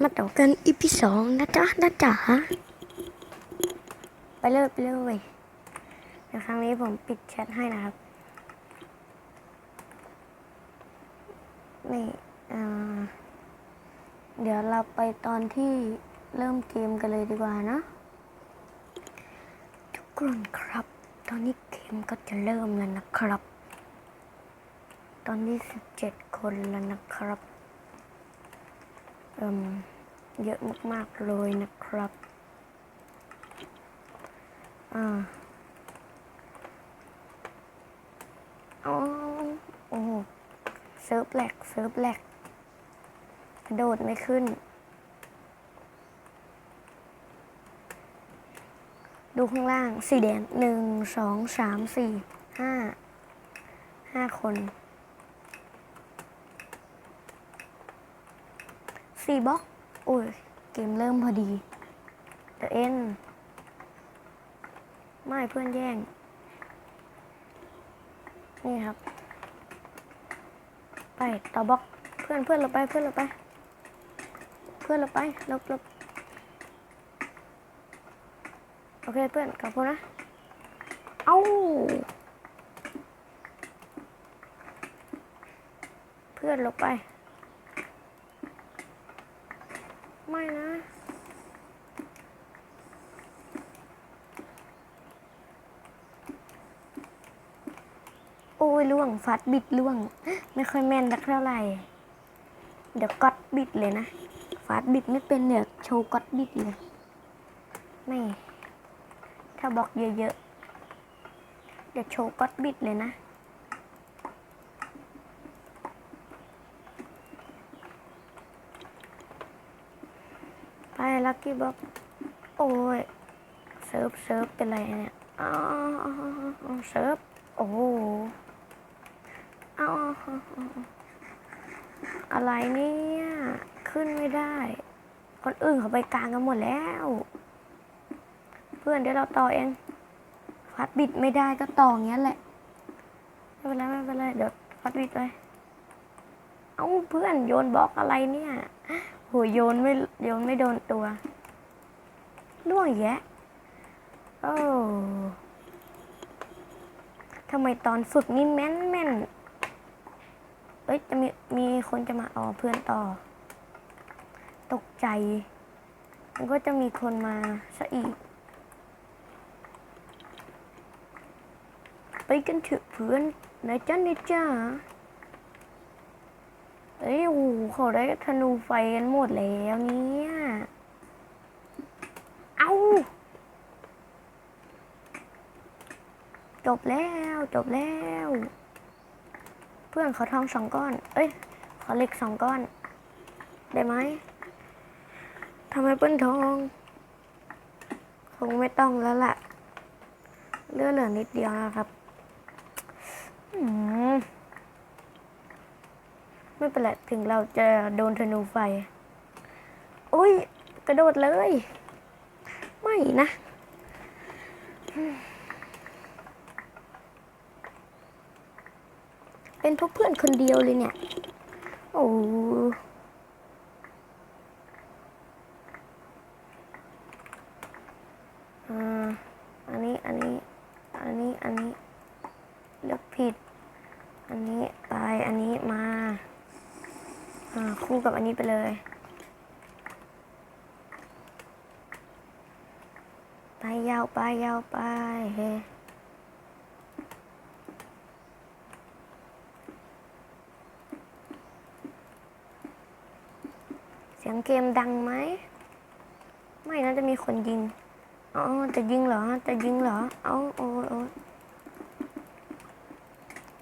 มาต่อกันอีพีสองนะจ๊ะนะจ๊ะไปเลยไปเลยเดี๋ยวครั้งนี้ผมปิดแชทให้นะครับ นี่เดี๋ยวเราไปตอนที่เริ่มเกมกันเลยดีกว่านะทุกคนครับ ตอนนี้เกมก็จะเริ่มแล้วนะครับ ตอนนี้สิบเจ็ดคนแล้วนะครับ เอืมเยอะมากๆเลยนะครับ อ่าอ๋อโอ้โหเซิร์ฟแหลกเซิร์ฟแหลกกระโดดไม่ขึ้น ดูข้างล่าง สีแดงหนึ่งสองสามสี่ห้าห้าคน สี่บล็อกโอ้ย เกมเริ่มพอดีเดอะเอ็นไม่เพื่อนแย่ง นี่ครับ ไปต่อบล็อกเพื่อนเพื่อนเราไปเพื่อนเราไป เพื่อนเราไปลบลบโอเคเพื่อนขอบคุณนะ เอ้าเพื่อนลบไป ไม่นะ โอ้ยล่วง ฟัดบิดล่วง ไม่ค่อยแม่นสักเท่าไหร่ เดี๋ยวก๊อตบิดเลยนะฟาดบิดไม่เป็นเดี๋ยวโชว์ก๊อตบิดเลยไม่ถ้าบอกเยอะๆ เดี๋ยวโชว์ก๊อตบิดเลยนะไปลักกี้บ็อกโอ้ยเซิร์ฟเซิร์ฟเป็นไรเนี่ยอ๋อเซิร์ฟโอ้ เอาอะไรเนี่ย ขึ้นไม่ได้ คนอื่นเขาไปกลางกันหมดแล้ว เพื่อนเดี๋ยวเราต่อเองฟัดบิดไม่ได้ก็ต่ออย่างนี้ยแหละ ไม่เป็นไรไม่เป็นไรเดี๋ยวฟัดบิดไปเอาเพื่อนโยนบล็อกอะไรเนี่ยโหโยนไม่โยนไม่โดนตัวล่วงแยะโอ้ทำไมตอนฝึกนี่แม่นแม่น เอ้ยจะมีมีคนจะมาอ๋อเพื่อนต่อ ตกใจ มันก็จะมีคนมาซะอีก ไปกันเถอะเพื่อนนายจ้านี่จ้าเอ้ยโอ้โหเขาได้ธนูไฟกันหมดแล้วเนี่ย เอาจบแล้วจบแล้ว พื่อนเขาทองสองก้อน เอ้ย ขอเหล็กสองก้อน ได้ไหมทำไมเปิ้ลทอง คงไม่ต้องแล้วล่ะเลือเหลือนิดเดียวนะครับอไม่เป็นไรถึงเราจะโดนธนูไฟ โอ้ย กระโดดเลย ไม่นะ เป็นเพราะเพื่อนคนเดียวเลยเนี่ย โอ้อ่าอันนี้ อันนี้ อันนี้ อันนี้ เลือกผิด อันนี้ไป อันนี้มา อ่า คู่กับอันนี้ไปเลย ไปยาวไปยาวไปเฮ้ สียงเกมดังไหม ไม่น่าจะมีคนยิง อ๋อ จะยิงเหรอ จะยิงเหรอ เอาโอ้โอ้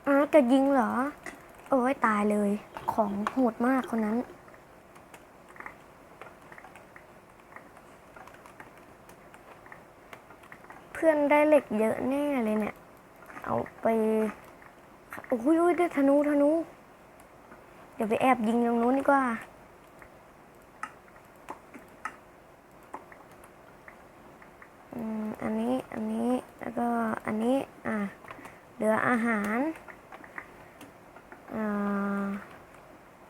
อ๋อจะยิงเหรอ โอ้ยตายเลย ของโหดมากคนนั้น เพื่อนได้เหล็กเยอะแน่เลยเนี่ย เอาไป โอ้ยโอ้ยได้ธนูธนู เดี๋ยวไปแอบยิงตรงนู้นดีกว่า อืม อันนี้ อันนี้ แล้วก็อันนี้ อะ เหลืออาหาร อ่า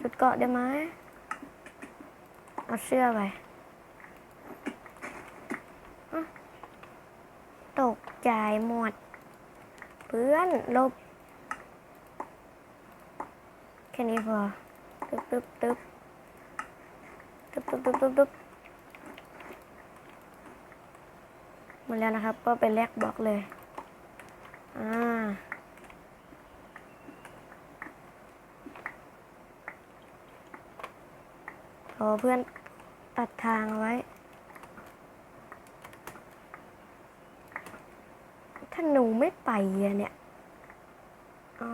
ชุดเกาะได้ไหมเอาเสื้อไปตกใจหมด เพื่อนลบ แค่นี้พอ ตึ๊บตึ๊บตึ๊บตึ๊บตึ๊บตึ๊บตึ๊บตึ๊บหมดแล้วนะครับ ก็ไปแลกบล็อกเลย อ่า รอเพื่อนตัดทางเอาไว้ ถ้าหนูไม่ไปอะเนี่ยอ๋อ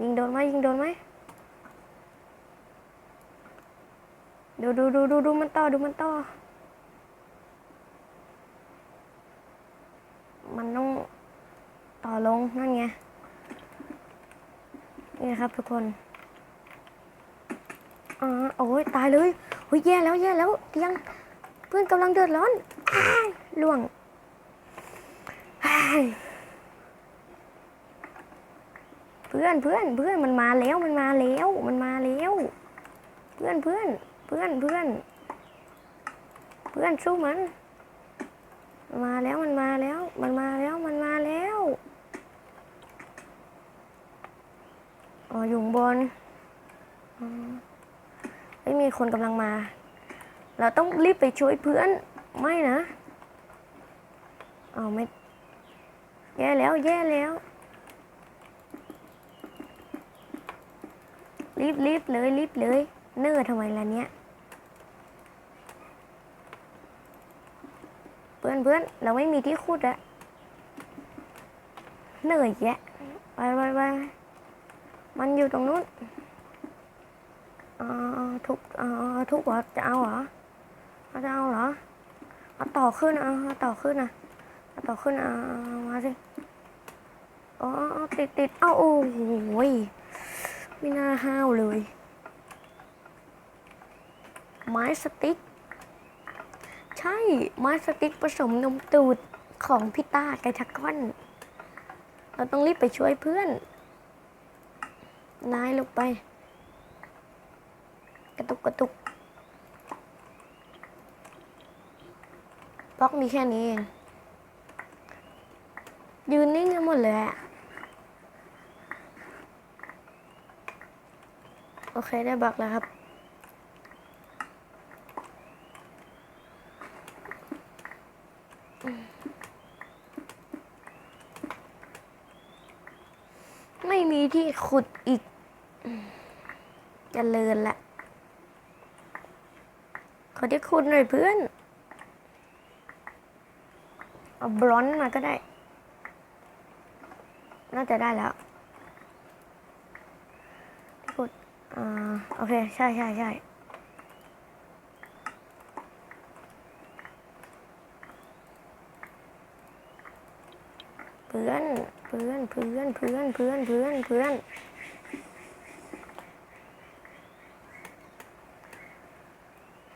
ยิงโดนไหมยิงโดนไหมดูดูดูดูดูมันต่อดูมันต่อ มันต้องต่อลงนั่นไง นี่ครับทุกคนอ๋อโอ้ยตายเลยโอ้ยแย่แล้วแย่แล้วเตียงเพื่อนกำลังเดือดร้อนอ้ล่วงเพื่อนเพื่อนเพื่อนมันมาแล้วมันมาแล้วมันมาแล้วเพื่อนเพื่อนเพื่อนเพื่อนเพื่อนสู้มันมันมาแล้วมันมาแล้ว มันมาแล้วมันมาแล้ว อ๋ออยู่บนไม่มีคนกำลังมา เราต้องรีบไปช่วยเพื่อน ไม่นะอ๋อไม่แย่แล้วแย่แล้ว รีบรีบเลยรีบเลยเนื่อทำไมล่ะเนี่ยเพื่อนเพื่อนเราไม่มีที่ขุดอะเหนื่อยแยะไปไปไป มันอยู่ตรงนู้นทุกทุกเหรอจะเอาเหรอจะเอาเหรอเอาต่อขึ้นเอาเอาต่อขึ้นนะเอาต่อขึ้นอะเอามาสิอ๋อติดติดเอ้าโอ้โหไม่น่าห้าวเลย ไม้สติ๊ก ใช่ ไม้สติ๊กผสมนมตูดของพี่ต้าไกทักก้อน เราต้องรีบไปช่วยเพื่อน นายลงไป กระตุกกระตุกบล็อกมีแค่นี้เองยืนนิ่งกันหมดเลยอะโอเคได้บล็อกแล้วครับไม่มีที่ขุดอีก เจะเลินละขอที่ขุดหน่อยเพื่อน เอาบรอนซ์มาก็ได้ น่าจะได้แล้วที่ขุดอ่าโอเค ใช่ใช่ใช่เพื่อน เพื่อน เพื่อน เพื่อน เพื่อน เพื่อนเพื่อน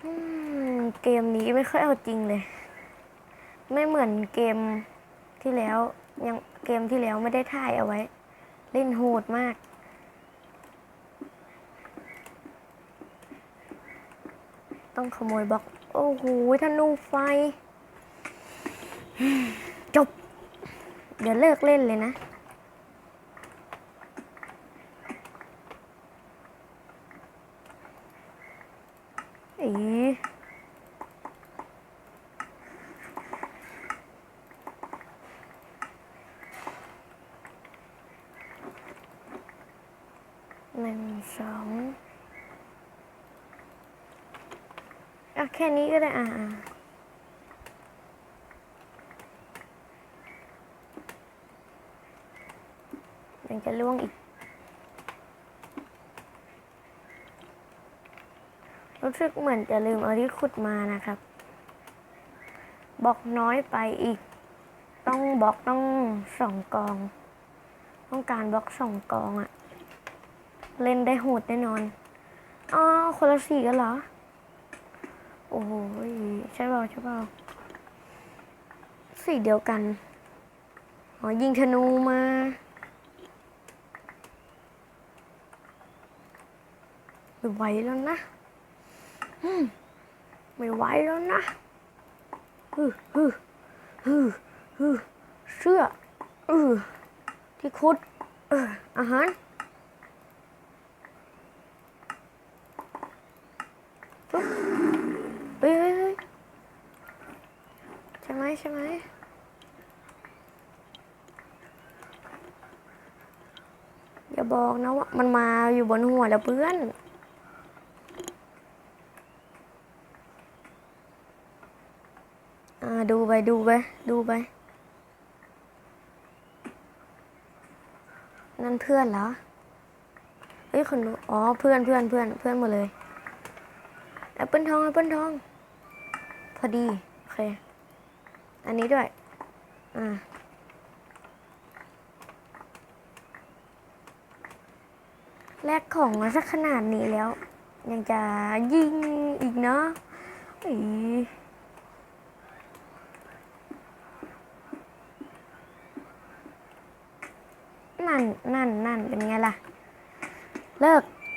อืม เกมนี้ไม่ค่อยเอาจริงเลย ไม่เหมือนเกมที่แล้วยังเกมที่แล้วไม่ได้ถ่ายเอาไว้ เล่นโหดมาก ต้องขโมยบล็อก โอ้โหธนูไฟ จบ เดี๋ยวเลิกเล่นเลยนะ อีหนึ่ง สองอะแค่นี้ก็ได้อะอะมันจะล่วงอีก รู้สึกเหมือนจะลืมเอาที่ขุดมานะครับบล็อกน้อยไปอีก ต้องบล็อกต้องสองกอง ต้องการบล็อกสองกองอะ เล่นได้โหดแน่นอนอ๋อคนละสีกันเหรอ โอ้โหใช่เปล่าใช่เปล่าสีเดียวกัน อ๋อ ยิงธนูมา ไม่ไหวแล้วนะ ไม่ไหวแล้วนะฮึฮึฮึฮึเสื้อเออที่คุดอาหารปุ๊บเฮ้ยเฮ้ยเฮ้ย ใช่ไหมอย่าบอกนะว่ามันมาอยู่บนหัวแล้วเพื่อนอ่าดูไปดูไปดูไป นั่นเพื่อนเหรอ เฮ้ยคนดูอ๋อเพื่อนเพื่อนเพื่อนเพื่อนหมดเลยแอปเปิลทองแอปเปิลทอง พอดี โอเค อันนี้ด้วย อ่าแลกของมาสักขนาดนี้แล้ว ยังจะยิงอีกเนาะอีนั่น นั่น นั่น เป็นไงล่ะ เลิก